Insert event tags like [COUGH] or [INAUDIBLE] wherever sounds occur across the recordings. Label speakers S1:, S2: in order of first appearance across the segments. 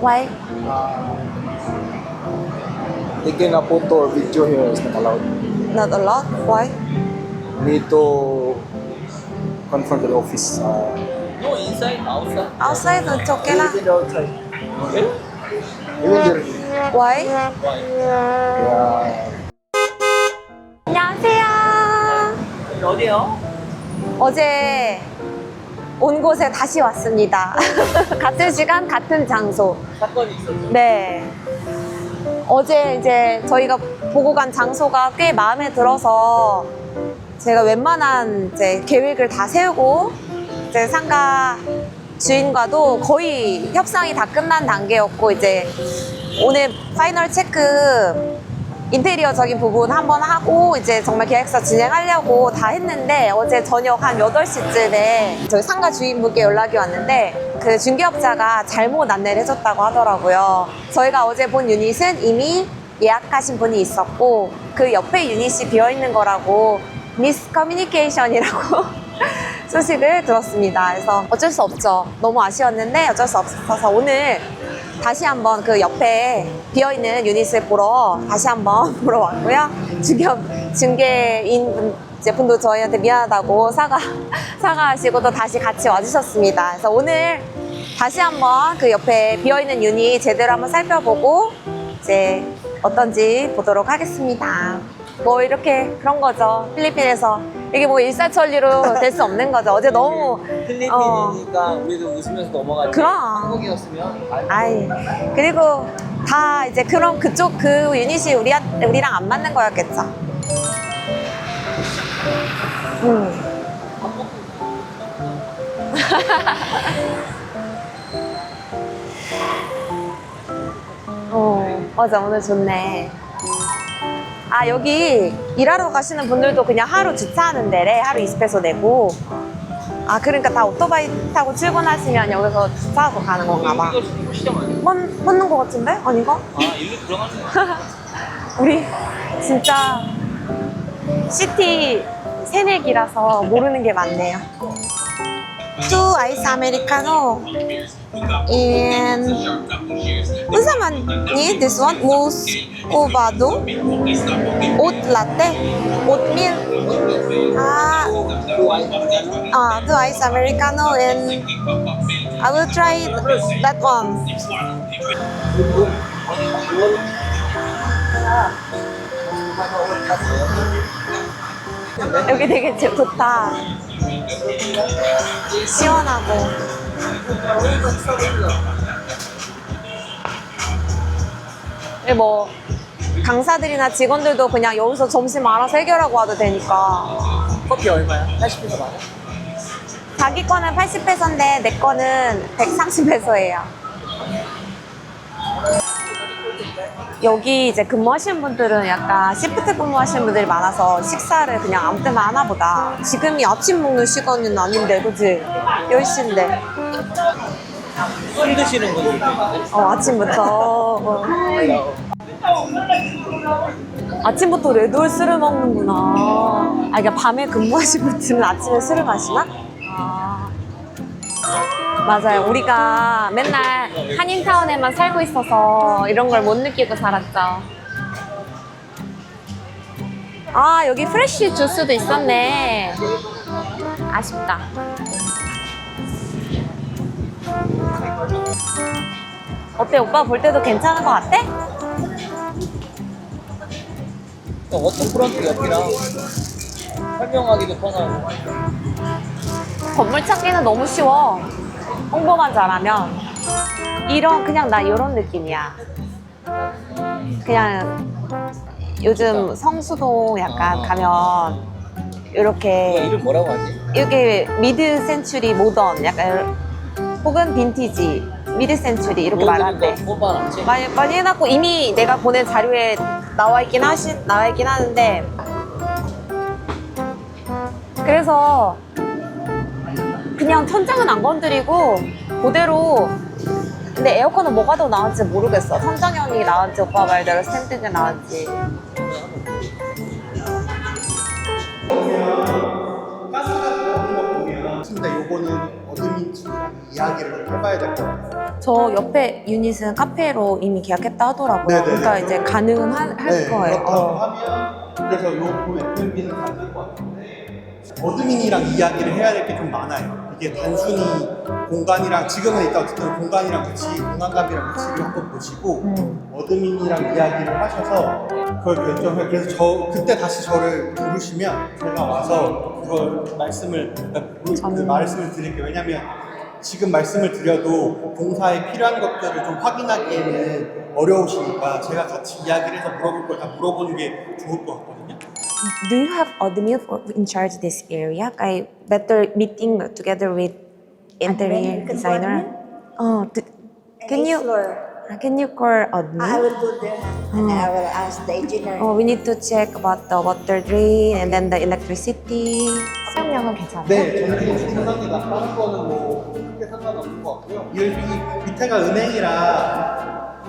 S1: Why?
S2: Taking a photo or video here is not allowed.
S1: Not a lot? Why?
S2: Need to confront the office. Uh,
S3: No, inside, outside.
S1: Outside it's okay lah.
S2: even outside.
S3: Okay?
S2: Even there.
S1: Why?
S2: Yeah.
S1: 안녕하세요.
S3: 어디요?
S1: 어제 온 곳에 다시 왔습니다. [LAUGHS] 같은 시간, 같은 장소.
S3: 사건이 있었죠.
S1: 네. 어제 이제 저희가 보고 간 장소가 꽤 마음에 들어서 제가 웬만한 이제 계획을 다 세우고 이제 상가 주인과도 거의 협상이 다 끝난 단계였고 이제 오늘 파이널 체크 인테리어적인 부분 한번 하고 이제 정말 계획서 진행하려고 다 했는데 어제 저녁 한 8시쯤에 저희 상가 주인분께 연락이 왔는데 그 중개업자가 잘못 안내를 해줬다고 하더라고요. 저희가 어제 본 유닛은 이미 예약하신 분이 있었고 그 옆에 유닛이 비어 있는 거라고 미스 커뮤니케이션이라고 [LAUGHS] 소식을 들었습니다. 그래서 어쩔 수 없죠. 너무 아쉬웠는데 어쩔 수 없어서 오늘 다시 한번 그 옆에 비어있는 유닛을 보러 다시 한번 보러 왔고요. 중개, 중개인 분, 이제 분도 저희한테 미안하다고 사과, [LAUGHS] 사과하시고 또 다시 같이 와주셨습니다. 그래서 오늘 다시 한번 그 옆에 비어있는 유닛 제대로 한번 살펴보고 이제 어떤지 보도록 하겠습니다. 뭐 이렇게 그런 거죠. 필리핀에서. 이게 뭐 일사천리로 될 수 없는 거죠. 어제 너무
S3: 필리핀이니까 우리도 웃으면서 넘어가지.
S1: 그럼.
S3: 한국이었으면
S1: 아이 그리고 다 이제 그런 그쪽 그 유닛이 우리 우리랑 안 맞는 거였겠죠. 음. [LAUGHS] 어 맞아 오늘 좋네. 아 여기 일하러 가시는 분들도 그냥 하루 주차하는 데래 하루 20페소 내고. 아 그러니까 다 오토바이 타고 출근하시면 여기서 주차하고 가는 건가 봐.
S3: 시장 아니야?
S1: 맞, 맞는 것 같은데? 아닌가?
S3: 아, 일로 들어가네. [LAUGHS]
S1: 우리 진짜 시티 새내기라서 모르는 게 많네요. Two ice americano. And unsa man ni this one muscovado oat latte. Oatmeal ah. Ah two ice americano and I will try that one. 여기 되게 제- 좋다. 시원하고. 네, 뭐 강사들이나 직원들도 그냥 여기서 점심 알아서 해결하고 와도 되니까.
S3: 커피 얼마야? 80페소 맞아?
S1: 자기 거는 80페소인데 내 거는 130페소예요. 여기 이제 근무하시는 분들은 약간 시프트 근무하시는 분들이 많아서 식사를 그냥 아무 때나 하나 보다. 지금이 아침 먹는 시간은 아닌데, 그치? 10시인데.
S3: 술 드시는 있는데.
S1: 어, 아침부터. 어. 아침부터 레드올 술을 먹는구나. 아, 그러니까 밤에 근무하시는 분들은 아침에 술을 마시나? 아. 맞아요. 우리가 맨날 한인타운에만 살고 있어서 이런 걸 못 느끼고 살았죠. 아, 여기 프레쉬 주스도 있었네. 아쉽다. 어때? 오빠 볼 때도 괜찮은 것 같아?
S3: 워터프런트 옆이랑 설명하기도 편하고.
S1: 건물 찾기는 너무 쉬워. 홍보만 잘하면. 이런, 그냥 나 이런 느낌이야. 그냥 요즘 성수동 약간 가면
S3: 이거
S1: 이렇게
S3: 이름 뭐라고 하지?
S1: 이게 미드 센츄리 모던 약간 혹은 빈티지 미드 센츄리 이렇게 말하는데
S3: 뽑아놨지?
S1: 많이 많이 해놨고 이미 내가 보낸 자료에 나와 있긴 하시 나와 있긴 하는데 그래서 그냥 천장은 안 건드리고 그대로 근데 에어컨은 뭐가 더 나은지 모르겠어 천장형이 나은지 오빠 말대로 스탠드가 나은지
S4: 맞습니다. 요거는 어드민증이랑 이야기를 좀 해봐야 될 것 같아요.
S1: 저 옆에 유닛은 카페로 이미 계약했다 하더라고요.
S4: 네네네.
S1: 그러니까 이제 가능은 할, 할
S4: 네,
S1: 거예요.
S4: 그렇다고
S1: 어.
S4: 하면 그래서 요 보이는 가질 것 같은데 어드민이랑 이야기를 해야 될 게 좀 많아요. 이게 단순히 공간이랑 지금은 일단 어쨌든 공간이랑 같이 공간감이랑 같이 한번 보시고
S1: 음.
S4: 어드민이랑 이야기를 하셔서 그걸 결정해. 그래서 저 그때 다시 저를 부르시면 제가 와서 그걸 말씀을 그러니까 그
S1: 전-
S4: 말씀을 드릴게요. 왜냐면 지금 말씀을 드려도 공사에 필요한 것들을 좀 확인하기에는 어려우시니까 제가 같이 이야기를 해서 물어볼 걸 다 물어보는 게 좋을 것 같거든요.
S1: Do you have for in charge this area? I better meeting together with interior designer. Oh, d- can you
S5: floor.
S1: can you call
S5: I
S1: admin?
S5: will go there and I will ask the engineer.
S1: Oh, we need to check about the water drain and then the electricity. 사용량은 괜찮아요?
S4: 네, 저는 상관이가 다른 거는 뭐 크게 상관없는 것 같고요. 이 밑에가 은행이라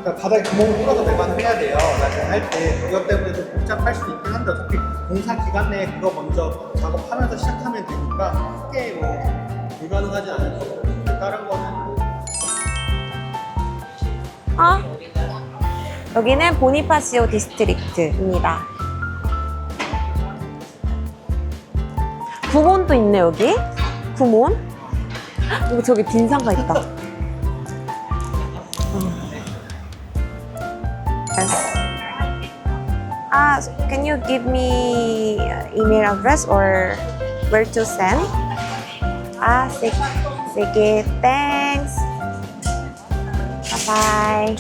S4: 그러니까 바닥에 구멍을 뚫어서 배관을 해야 돼요. 나중에 할 때. 그것 때문에 좀 복잡할 수도 있긴 한데 어차피 공사 기간 내에 그거 먼저 작업하면서 시작하면 되니까 크게 뭐 불가능하지 않을 거고 다른 거는 뭐
S1: 아, 여기는 보니파시오 디스트릭트입니다. 구몬도 있네 여기. 구몬. 헉, 여기 저기 빈상가 있다. Ah, can you give me uh, email address or where to send? Ah, sige. Sige, thanks. 바이바이.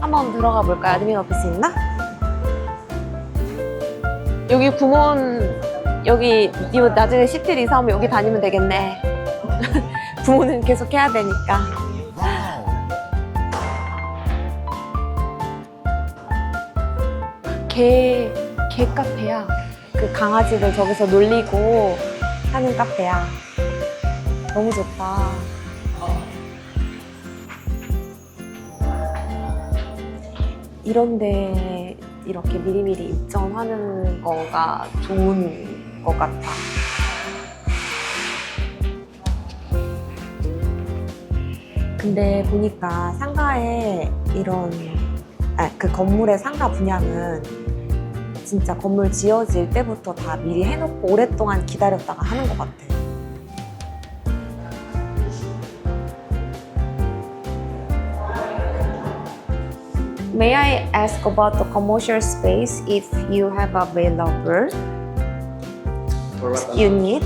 S1: 한번 들어가 볼까요? 아드민 오피스 있나? 여기 구몬 여기 이거 나중에 시틀 이사하면 여기 다니면 되겠네. 부모는 계속 해야 되니까. 개, 개 카페야. 그 강아지들 저기서 놀리고 하는 카페야. 너무 좋다. 이런데 이렇게 미리미리 입점하는 거가 좋은 것 같아. 근데 보니까 상가에 이런 아, 그 건물의 상가 분양은 진짜 건물 지어질 때부터 다 미리 해놓고 오랫동안 기다렸다가 하는 것 같아. May I ask about the commercial space if you have available unit?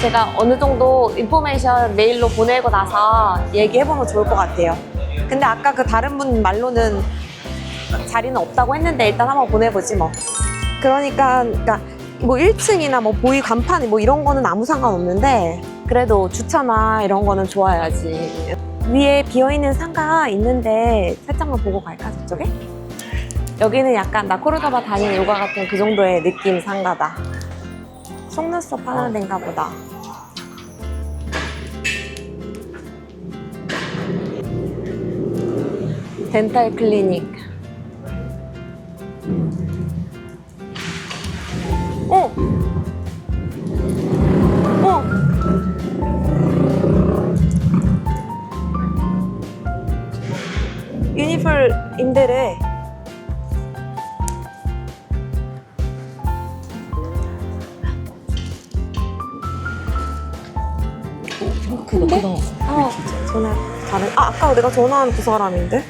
S1: 제가 어느 정도 인포메이션 메일로 보내고 나서 얘기해보면 좋을 것 같아요. 근데 아까 그 다른 분 말로는 자리는 없다고 했는데 일단 한번 보내보지 뭐. 그러니까, 그러니까 뭐 1층이나 뭐 보이 간판 뭐 이런 거는 아무 상관없는데 그래도 주차나 이런 거는 좋아야지. 위에 비어있는 상가 있는데 살짝만 보고 갈까 저쪽에? 여기는 약간 나 코르도바 다니는 요가 같은 그 정도의 느낌 상가다. 속눈썹 하는 데인가 보다. 덴탈 클리닉. 근데? 어, 전화 다른 아 아까 내가 전화한 그 사람인데?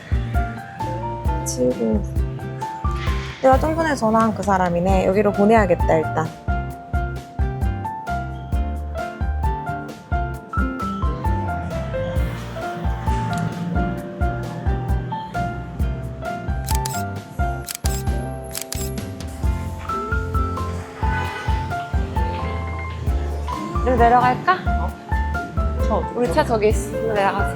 S1: 79 내가 좀 전에 전화한 그 사람이네. 여기로 보내야겠다 일단. 내려갈까? 저 우리 차 저기 있어 이리 내려가자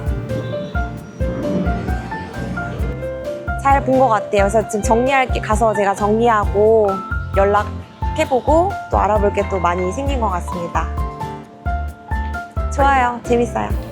S1: 잘본 것 같아요. 그래서 지금 정리할 게 가서 제가 정리하고 연락해보고 또 알아볼 게 또 많이 생긴 것 같습니다. 좋아요. 재밌어요